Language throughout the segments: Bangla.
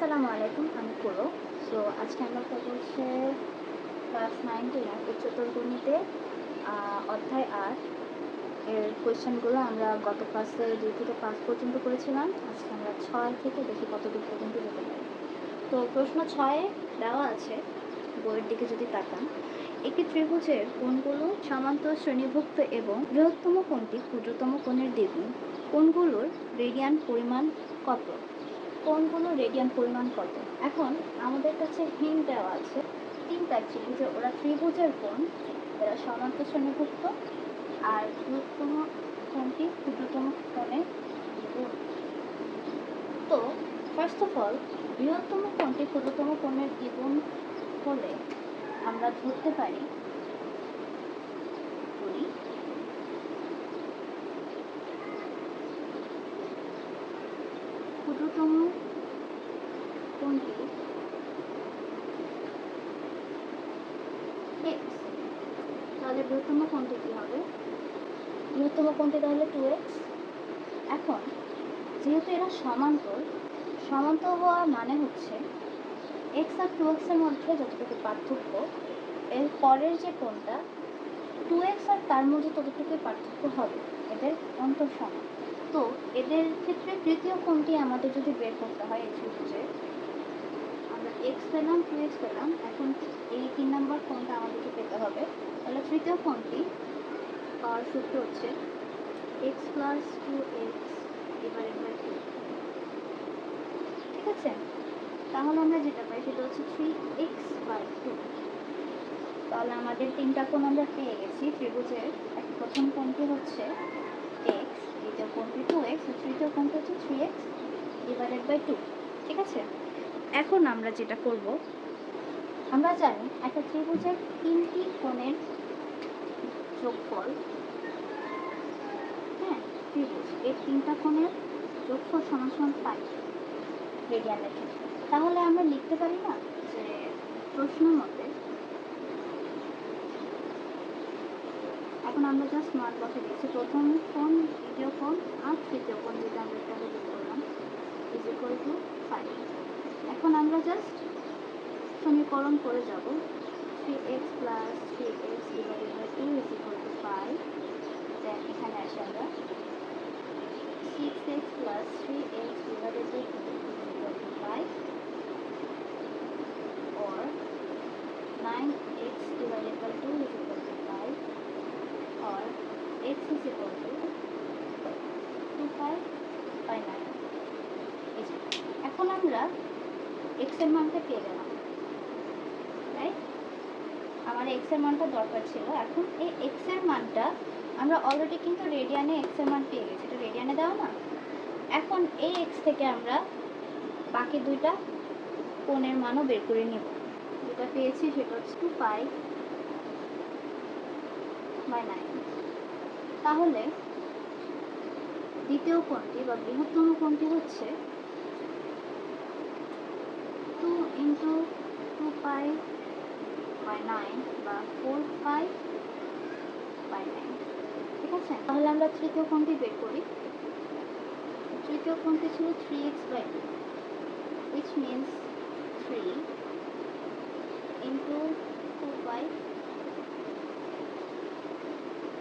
আসসালামু আলাইকুম, আমি করো সো আজকে আমরা পড়ব হচ্ছে ক্লাস নাইন টেনের উচ্চতর গণিতে অধ্যায় আট। এর কোয়েশ্চেনগুলো আমরা গত ক্লাসে দুই থেকে পাঁচ পর্যন্ত করেছিলাম। আজকে আমরা ছয় থেকে দেখি কতদূর পর্যন্ত যেতে পারি। তো প্রশ্ন ছয়ে দেওয়া আছে, বইয়ের দিকে যদি তাকান। একটি ত্রিভুজের কোণগুলো সমান্তর শ্রেণীভুক্ত এবং বৃহত্তম কোণটি ক্ষুদ্রতম কোণের দ্বিগুণ। কোণগুলোর রেডিয়ান পরিমাণ কত? কোনগুলো রেডিয়ান পরিমাণ কত? এখন আমাদের কাছে হিন্ট দেওয়া আছে। তিনটা অ্যাকচুয়ালি যে ওরা ত্রিভুজের কোণ, এরা সমান্তর শ্রেণীভুক্ত, আর বৃহত্তম কোণটি ক্ষুদ্রতম দ্বিগুণ তো ফার্স্ট অফ অল বৃহত্তম কোণটি ক্ষুদ্রতম কোণের দ্বিগুণ হলে আমরা ধরতে পারি ক্ষুদ্রতম কোনটি? তাহলে বৃহত্তম কোনটি কি হবে? বৃহত্তম কোনটি তাহলে টু এক্স এখন, যেহেতু এরা সমান্তর সমান্তর হওয়া মানে হচ্ছে এক্স আর টু এক্সের মধ্যে যতটুকু পার্থক্য, এর পরের যে কোনটা টু এক্স আর তার মধ্যে ততটুকুই পার্থক্য হবে, এদের অন্তর সমান তো এদের ক্ষেত্রে তৃতীয় কোণটি আমাদের যদি বের করতে হয় এই ত্রিভুজে আমরা এক্স পেলাম টু এক্স পেলাম, এখন এই তিন নম্বর কোণটা আমাদেরকে পেতে হবে? তাহলে তৃতীয় কোণটি পাওয়ার সূত্র হচ্ছে X plus two X divided by ঠিক আছে? তাহলে আমরা যেটা পাই সেটা হচ্ছে থ্রি এক্স বাই টু তাহলে আমাদের তিনটা কোণ আমরা পেয়ে গেছি ত্রিভুজের। প্রথম কোণটি হচ্ছে টু এক্স তৃতীয় কোণটি হচ্ছে three X divided by two ঠিক আছে? এখন আমরা যেটা করব, আমরা জানি একটা ত্রিভুজের তিনটি কোণের যোগফল হ্যাঁ ত্রিভুজ, এই তিনটা কোণের যোগফল সমান সমান পাই রেডিয়ানের ক্ষেত্রে। তাহলে আমরা লিখতে পারি না যে প্রশ্ন মতে এখন আমরা জাস্ট মান বসে দিচ্ছি প্রথম কোণ দ্বিতীয় কোণ আর তৃতীয় কোণ যেটা আমরা একটা বের করলাম ইজ ইকুয়াল টু ফাইভ এখন আমরা জাস্ট সমীকরণ করে যাব। Three X plus three X divided by two is equal to five then এখানে আসে আমরা। Six X plus three X divided by two is equal to five or 9x divided by 2 is equal to 5 or x is equal to 25 by 9 এই এখন আমরা x এর মানটা পেয়ে গেলাম রাইট আমার x এর মানটা দরকার ছিল এখন এই x এর মানটা আমরা অলরেডি কিন্তু রেডিয়ানে x এর মান পেয়ে গেছি এটা রেডিয়ানে দেওয়া না। এখন এই x থেকে আমরা বাকি দুইটা কোণের মানও বের করে নেব। যেটা পেয়েছি, সেটা হচ্ছে টু পাই বাই নাইন তাহলে দ্বিতীয় কোণটি বা বৃহত্তম কোণটি হচ্ছে two into two pi by nine বা ফোর পাই বাই নাইন ঠিক আছে? তাহলে আমরা তৃতীয় কোণটি বের করি। তৃতীয় কোণটি ছিল three X by two which means 3 into 2 pi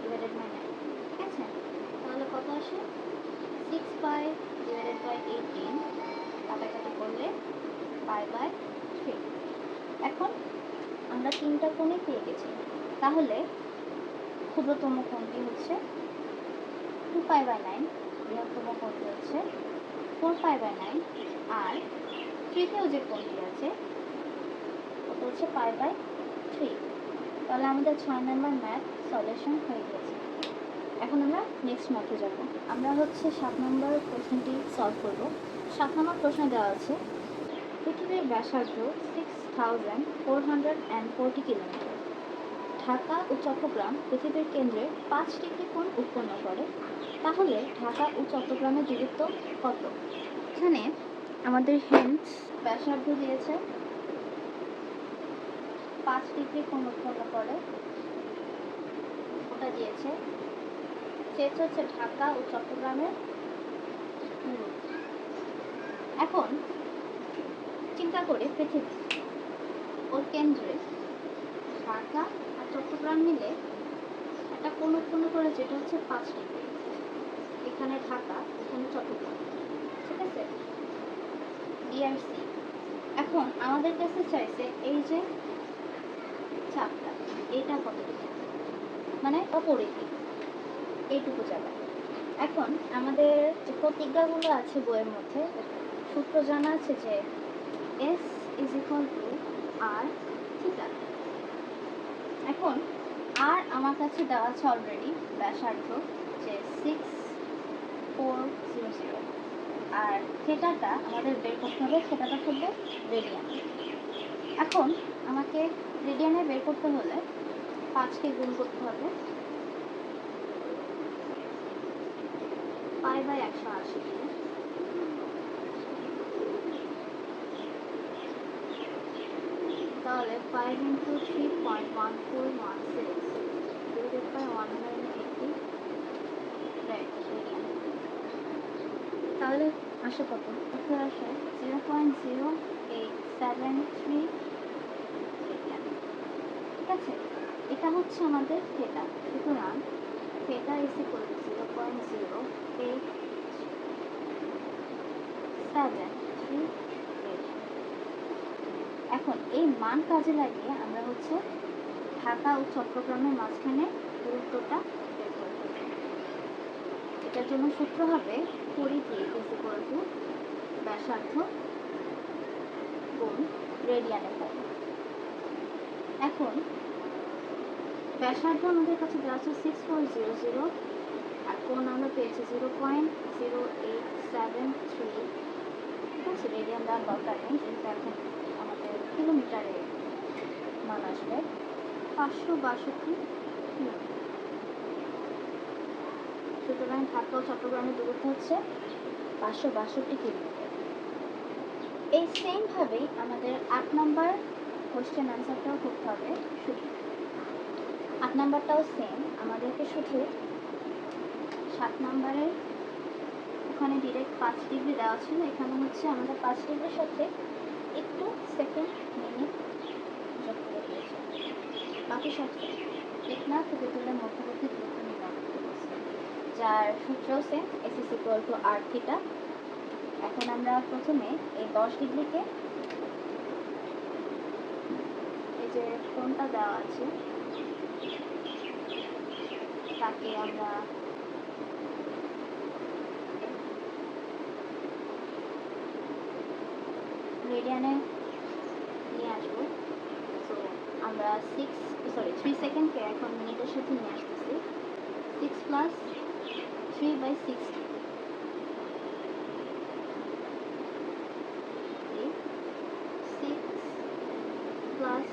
divided by 9 ঠিক আছে তাহলে কত আসে 6 pi divided by 18 কাটাকাটি করলে pi by 3 এখন আমরা তিনটা কোণে পেয়ে গেছি। তাহলে ক্ষুদ্রতম কোণটি হচ্ছে 2 pi by 9 বৃহত্তম কোণটি হচ্ছে 4 pi by 9 আর তৃতীয় যে কোণটি আছে, ওটা হচ্ছে পাই বাই থ্রি তাহলে আমাদের ছয় নম্বর ম্যাথ সলিউশন হয়ে গেছে। এখন আমরা নেক্সট ম্যাথে যাব। আমরা হচ্ছে সাত নম্বর প্রশ্নটি সলভ করব। সাত নম্বর প্রশ্ন দেওয়া আছে, পৃথিবীর ব্যাসার্ধ six thousand four hundred and forty kilometre Dhaka ও চট্টগ্রাম পৃথিবীর কেন্দ্রে পাঁচ ডিগ্রি কোণ উৎপন্ন করে। তাহলে ঢাকা ও চট্টগ্রামের দূরত্ব কত? এখানে আমাদের হেন্স ব্যাসার্ধ দিয়েছে। পাঁচ ডিগ্রি কোণ উৎপন্ন করে। ওটা দিয়েছে চেয়েছে হচ্ছে ঢাকা ও চট্টগ্রামের এখন চিন্তা করে পৃথিবী ওর কেন্দ্রে ঢাকা আর চট্টগ্রাম মিলে একটা কোনো কোনো করে যেটা হচ্ছে পাঁচ ডিগ্রি। এখানে ঢাকা, এখানে চট্টগ্রাম, ঠিক আছে? ডিআরসি এখন আমাদের কাছে চাইছে এই যে চাপটা, এটা কত মানে অপরিধি এইটুকু জায়গা। এখন আমাদের যে প্রতিজ্ঞাগুলো আছে বইয়ের মধ্যে, সূত্র জানা আছে যে S is equal to R theta এখন আর আমার কাছে দেওয়া আছে অলরেডি ব্যাসার্ধ, যে সিক্স ফোর জিরো জিরো আর থিটাটা আমাদের বের করতে হবে থিটাটা করবে রেডিয়ান এখন আমাকে রেডিয়ানে বের করতে হলে পাঁচকে গুণ করতে হবে পাই বাই একশো আশি। তাহলে five into three point one four one six one hundred eighty তাহলে আসে কত? উত্তর আসে zero point zero eight seven three ঠিক আছে? এটা হচ্ছে আমাদের থিটা সুতরাং theta is equal zero point zero eight seven three এখন এই মান কাজে লাগিয়ে আমরা হচ্ছে ঢাকা ও চট্টগ্রামের মাঝখানে দূরত্বটা বের করে ফেলব। এটার জন্য সূত্র হবে পরিধি ইজ ইকুয়াল টু ব্যাসার্ধ গুণ রেডিয়ানের পরে এখন ব্যাসার্ধ আমাদের কাছে দেওয়া আছে সিক্স ফোর জিরো জিরো কোণ আমরা পেয়েছি zero point zero eight seven three. ঠিক আছে রেডিয়ান দেওয়ার দরকার নেই যেহেতু এখন আমাদের কিলোমিটারে মান আসবে। পাঁচশো বাষট্টি সুতরাং ও চট্টগ্রামের দূরত্ব হচ্ছে পাঁচশো বাষট্টি কিলোমিটার এই সেমভাবেই আমাদের আট নাম্বার কোশ্চেন অ্যান্সারটাও করতে হবে। শুধু আট নাম্বারটাও সেম আমাদেরকে শুধু সাত নাম্বারের ওখানে ডিরেক্ট পাঁচ ডিগ্রি দেওয়া ছিল। এখানে হচ্ছে আমাদের পাঁচ ডিগ্রির সাথে একটু সেকেন্ড মিনিট যোগ করে দিয়েছে। বাকি সব টেকনাফ উপকূলের মধ্যবর্তী দূরত্ব নির্ণয় যার সূত্র same S is equal to R theta এখন আমরা প্রথমে এই দশ ডিগ্রিকে এই যে কোনটা দেওয়া আছে, তাকে আমরা রেডিয়ানে নিয়ে আসব। সো আমরা সিক্স সরি থ্রি সেকেন্ডকে এখন মিনিটের সাথে নিয়ে আসতেছি। Six plus three by sixty six plus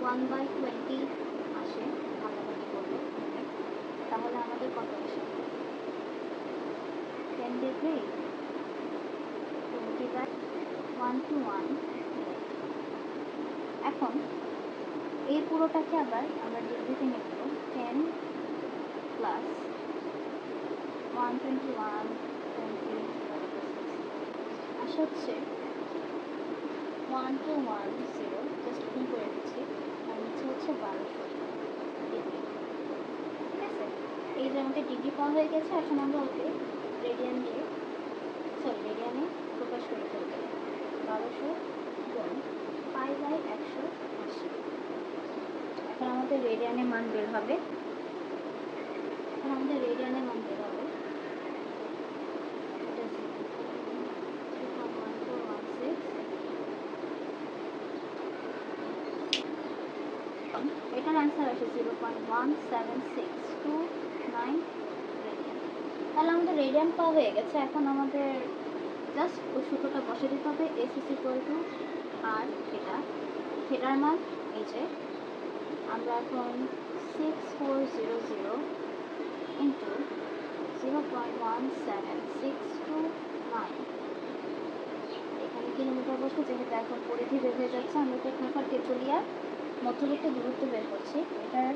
one by twenty আসে, ভাগাভাগি করলে তাহলে আমাদের কত আসে? Ten degree twenty by one two one এখন এই পুরোটাকে আবার আমরা ডিগ্রিতে নেব। Ten plus one twenty one twenty আসা হচ্ছে one two one zero just গুণ করে দিচ্ছি। আর নিচে হচ্ছে বারোশো ডিগ্রি ঠিক আছে? এই যে আমাদের ডিগ্রি পাওয়া হয়ে গেছে, এখন আমরা ওকে রেডিয়ান দিয়ে সরি রেডিয়ানে প্রকাশ করে ফেলব বারোশো পাই বাই একশো আশি। এখন আমাদের রেডিয়ানের মান বের হবে। এখন আমাদের রেডিয়ানের মান বের হবে। এটা is 3.1416 এটার অ্যান্সার আসে zero point one seven six two nine তাহলে আমাদের রেডিয়ান পাওয়া হয়ে গেছে। এখন আমাদের জাস্ট ওই সূত্রটা বসে দিতে হবে S is equal to R theta থিটার মান এই যে, আমরা এখন six four zero zero into zero point one seven six two nine এখানে কিলোমিটার বসে যেহেতু এখন পরিধি বের হয়ে যাচ্ছে আমরা টেকনাফার তেঁতুলিয়ার মধ্যবর্তী দূরত্ব বের করছি। এটার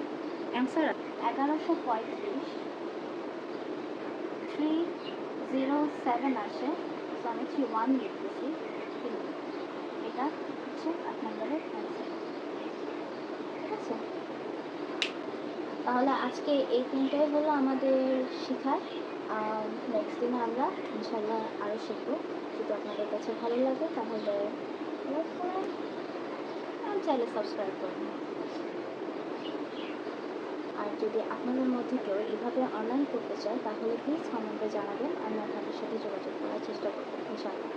অ্যান্সার এগারোশো পঁয়ত্রিশ। থ্রি জিরো সেভেন আসে। আমি থ্রি ওয়ান লিখতেছি এটা হচ্ছে আট নম্বরের ঠিক আছে? তাহলে আজকে এই তিনটাই হলো আমাদের শেখার। নেক্সট দিনে আমরা ইনশাল্লাহ আরও শিখব। যদি আপনাদের কাছে ভালো লাগে তাহলে লাইক করেন। আর চাইলে সাবস্ক্রাইব করুন। যদি আপনাদের মধ্যে কেউ এভাবে অনলাইন করতে চায়, তাহলে প্লিজ কমেন্টে জানাবেন, আমি আপনাদের সাথে যোগাযোগ করার চেষ্টা করব, ইনশাআল্লাহ।